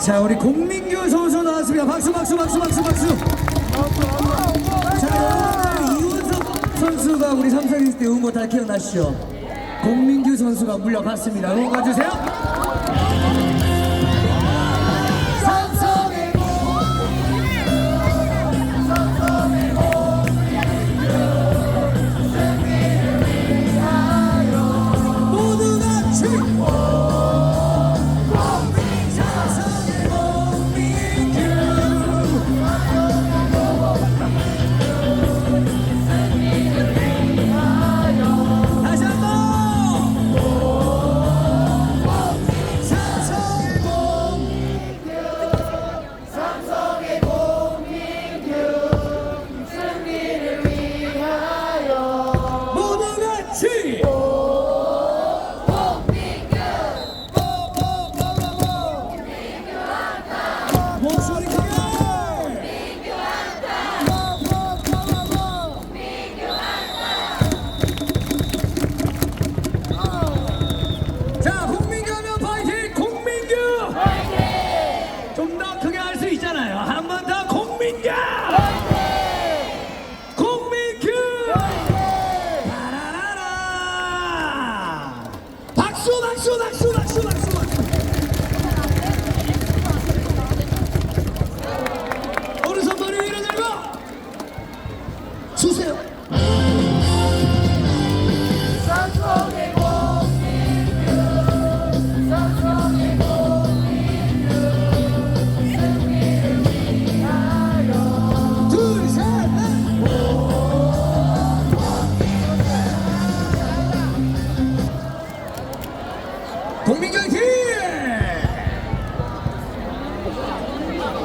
자 우리 공민규 선수 나왔습니다. 박수 박수 박수 박수 박수. 자 이훈석 선수가 우리 있을 때 응원 다 기억나시죠? 공민규 선수가 물려봤습니다. 응원 가주세요. 시! 자, 국민가면 파이팅! 국민교! 좀 더 크게! 박수 박수 박수 박수 박수 박수 오른손 머리 위로 들고? 주세요. 공민경